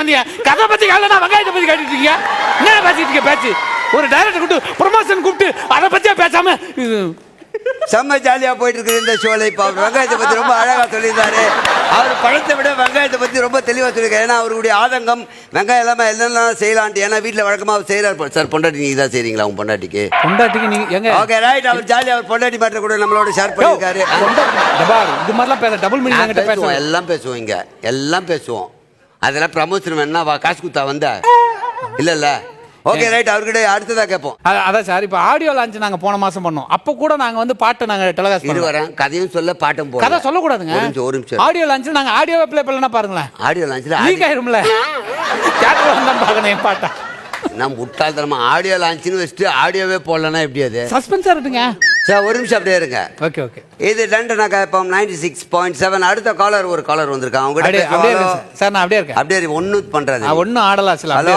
வந்தீங்க கதை பத்தி காலைல வெங்காயத்தை பத்தி கேட்டுட்டு இருக்கீங்க? என்ன பேசிட்டு பேச்சு? ஒரு டைரக்டர் கூப்பிட்டு ப்ரொமோஷன் கூப்பிட்டு அதை பத்தியே பேசாம? செம்ம ஜாலியா போயிட்டு இருக்குது இந்த ஷோல இப்ப அவர் வெங்காயத்தை பத்தி ரொம்ப அழகா சொல்லியிருந்தாரு. அவர் பழத்தை விட வெங்காயத்தை பத்தி ரொம்ப தெளிவா சொல்லியிருக்காரு. ஏன்னா அவருடைய ஆதங்கம் வெங்காயம் இல்லாம என்னெல்லாம் செய்யலான்ட்டு ஏன்னா வீட்டுல வழக்கமா அவர் செய்யறாரு சார் பொண்டாட்டி நீங்க தான் செய்றீங்களா உங்க பொண்டாட்டிக்கு? பொண்டாட்டிக்கு நீங்க எங்க? ஓகே ரைட் அவர் ஜாலியா அவர் பொண்டாட்டி மேட்டர் கூட நம்மளோட ஷேர் பண்ணியிருக்காரு. இது மாதிரிலாம் பேச டபுள் மீனிங் பேசுவோம் எல்லாம் பேசுவோம் இங்க. எல்லாம் பேசுவோம். அதெல்லாம் ப்ரமோஷன் வேணா வா காசு குத்தா வந்த? இல்ல இல்ல. ஓகே ரைட் அவர்கிட்ட அடுத்ததா கேட்போம் அதான் சார் இப்போ ஆடியோ லான்ச் நாங்க போன மாசம் பண்ணோம். அப்போ கூட நாங்க வந்து பாட்டை நாங்க டெலகாஸ்ட் இரு பண்ணுவோம் வரேன். கதையும் சொல்ல பாட்டும் போட கதை சொல்லக்கூடாதுங்க. ஒரு நிமிஷம் ஒரு நிமிஷம். ஆடியோ லான்ச் நாங்க ஆடியோவை ப்ளே பண்ணலன்னா பாருங்களேன். ஆடியோ லான்ச்சில் லீக் ஆயிரும்ல. தியேட்டர் வந்தா பார்க்கணும் என் பாட்டா. நான் முட்டாள்தனமா ஆடியோ லான்ச்னு வச்சுட்டு ஆடியோவே போடலன்னா எப்படி அது? சஸ்பென்ஸா இருக்குங்க. சார் ஒரு நிமிஷம் அப்படியே இருங்க. ஓகே ஓகே இது லண்டனா கேப்பம் நைன்டி சிக்ஸ் பாயிண்ட் செவன் அடுத்த காலர் ஒரு காலர் வந்திருக்கான். அவங்க அப்படியே சார். சார் நான் அப்படியே இருக்கேன். அப்படியே ஒன்றும் பண்றது நான் ஒன்றும் ஆடலா சில hello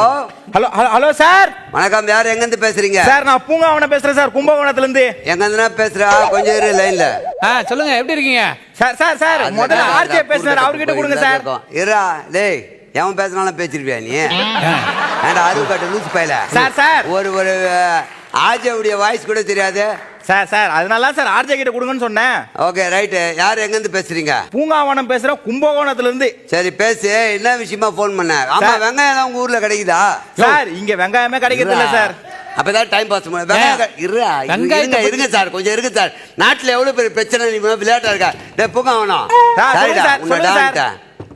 hello hello hello sir வணக்கம் யார் எங்கேருந்து பேசுறீங்க? சார் நான் பூங்காவன பேசுறேன் சார் கும்பகோணத்துல இருந்து எங்கேருந்துனா பேசுறா? கொஞ்சம் இரு லைன்ல ஆ சொல்லுங்க எப்படி இருக்கீங்க? சார் சார் சார் முதல்ல ஆர்ஜே பேசுறாரு அவர்கிட்ட கொடுங்க சார் இருடா டேய் எவன் பேசினாலும் பேசிருப்பியா நீ? அருவு காட்டு லூஸ் பையல? Sir, sir. ஒரு ஒரு ஆஜவுடைய வாய்ஸ் கூட தெரியாது. சார் சார் அதனால தான் சார் ஆர்ஜே கிட்ட கொடுங்கன்னு சொன்னேன். ஓகே ரைட்டு யார் எங்கேருந்து பேசுறீங்க? பூங்காவனம் பேசுற கும்பகோணத்துல இருந்து சரி பேசு. என்ன விஷயமா ஃபோன் பண்ண? ஆமா சார். வெங்காயம் எல்லாம் உங்க ஊர்ல கிடைக்குதா? சார் இங்க வெங்காயமே கிடைக்கிறது இல்ல சார். அப்பதான் டைம் பாஸ் இருங்க இருங்க சார். கொஞ்சம் இருங்க சார். நாட்டுல எவ்வளவு பெரிய பிரச்சனை? நீ விளையாட்டா இருக்கா? டே பூங்கா வேணும்.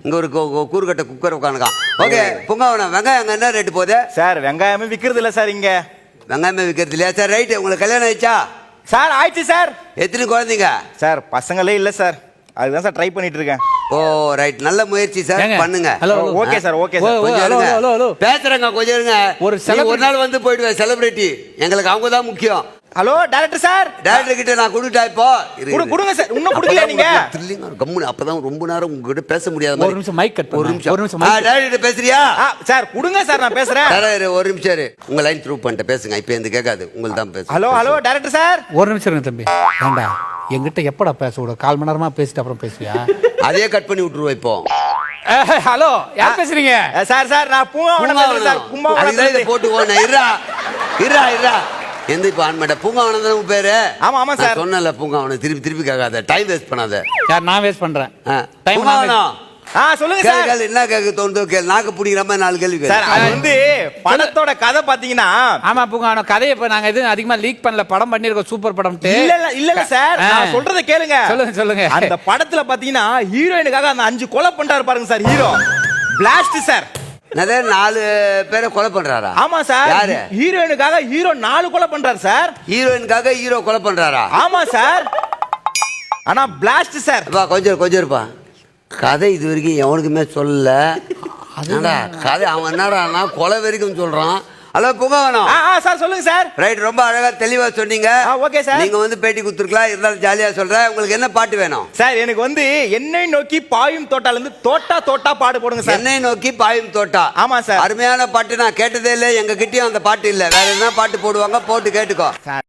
இங்க ஒரு கூறுகட்ட குக்கர் உட்காந்துக்கான் ஓகே. பூங்கா வேணும் வெங்காயம் என்ன ரேட்டு போகுது? சார் வெங்காயமே விக்கிறது இல்ல சார் இங்க. வெங்காயமே விற்கிறது இல்லையா சார் ரைட்டு உங்களுக்கு கல்யாணம் ஆயிடுச்சா? சார் ஆயிடுச்சு சார். எத்தனை குழந்தைங்க? சார் பசங்களே இல்ல சார். அதுதான் சார் ட்ரை பண்ணிட்டு இருக்கேன். ஓ ரைட் நல்ல முயற்சி சார். ஏங்க, பண்ணுங்க. Hello. Okay sir, okay sir. கொஞ்சம் ஹலோ, இருங்க. Hello, hello. பேசுறேங்க கொஞ்சம் இருங்க. ஒரு ஒரு celebrity- ஒரு நாள் வந்து போயிடுவேன் செலிபிரிட்டி எங்களுக்கு அவங்க தான் முக்கியம். ஹலோ டைரக்டர் சார் டேரக்டர் கிட்ட நான் கொடுத்தா இப்போ? குடு-. கொடுங்க சார். இன்னும் கொடுக்கலையா நீங்க? இருக்கும். கம்முனு அப்பதான் ரொம்ப நேரம் உங்ககிட்ட பேச முடியாத ஒரு. நிமிஷம் mic cut ஒரு. நிமிஷம். ஒரு நிமிஷம் டேரக்டர் பேசுறியா? ஆ, சார் கொடுங்க சார் நான் பேசுறேன். இரு, ஒரு நிமிஷம் இரு. உங்க லைன் த்ரூ பண்ணிட்டு பேசுங்க. இப்ப இந்த கேட்காது. உங்களுக்கு தான் பேசு ஹலோ ஹலோ டைரக்டர் சார் ஒரு நிமிஷம் இருங்க தம்பி. ஏண்டா என்கிட்ட எப்படா பேச விட? கால் மணி நேரமா பேசிட்டு அப்புறம் பேசுவியா? அதே கட் பண்ணி விட்டுருவோம் இப்போ. ஹலோ யார் பேசுறீங்க? சார் சார் நான் பேசுறேன் சார் இருந்து போட்டு போன இருடா இருடா இருடா எந்த இப்ப ஆன் பண்ண பூங்காவனம் தானே உன் பேரு? ஆமா, ஆமா, சார். சொன்னேன்ல பூங்காவனம் திருப்பி திருப்பி கேட்காத. டைம் வேஸ்ட் பண்ணாத. யார் நான் வேஸ்ட் பண்றேன். நான் பூங்காவனம் ஆ சொல்லுங்க சார். கேளு, என்ன கேட்க தோணுதோ கேளு. நாக்கு பிடிக்கிற மாதிரி நாலு கேள்வி கேளு. சார் அது வந்து படத்தோட கதை பாத்தீங்கன்னா ஆமா பூங்கானோ கதையை இப்ப நாங்க எதுவும் அதிகமா லீக் பண்ணல. படம் பண்ணிருக்கோம் சூப்பர் படம் இல்ல இல்ல இல்ல இல்ல சார். நான் சொல்றத கேளுங்க. சொல்லுங்க, சொல்லுங்க. அந்த படத்துல பாத்தீங்கன்னா ஹீரோயினுக்காக அந்த அஞ்சு கொலை பண்றாரு பாருங்க சார் ஹீரோ பிளாஸ்ட் சார். என்னது நாலு பேரை கொலை பண்றாரா? ஆமா சார். யாரு? ஹீரோயினுக்காக ஹீரோ நாலு கொலை பண்றாரு சார். ஹீரோயினுக்காக ஹீரோ கொலை பண்றாரா? ஆமா சார். ஆனா பிளாஸ்ட் சார். அப்பா கொஞ்சம் கொஞ்சம் இருப்பா. கதை இது வரைக்கும் எவனுக்குமே சொல்லல. கதை அவன் என்னடா கொலை வரைக்கும் சொல்றான். ஹலோ புகவனம் ஆ ஆ, சார் சொல்லுங்க சார். ரைட் ரொம்ப அழகா தெளிவா சொன்னீங்க. okay, sir. நீங்க வந்து பேட்டி கொடுத்துருக்கலாம் இருந்தாலும் ஜாலியா சொல்றேன். உங்களுக்கு என்ன பாட்டு வேணும்? சார் எனக்கு வந்து என்னை நோக்கி பாயும் தோட்டால இருந்து தோட்டா தோட்டா பாடு போடுங்க சார். என்னை நோக்கி பாயும் தோட்டா. ஆமா, sir. அருமையான பாட்டு நான் கேட்டதே இல்லை எங்க கிட்டயும் அந்த பாட்டு இல்ல. வேற என்ன பாட்டு போடுவாங்க? போட்டு கேட்டுக்கோ.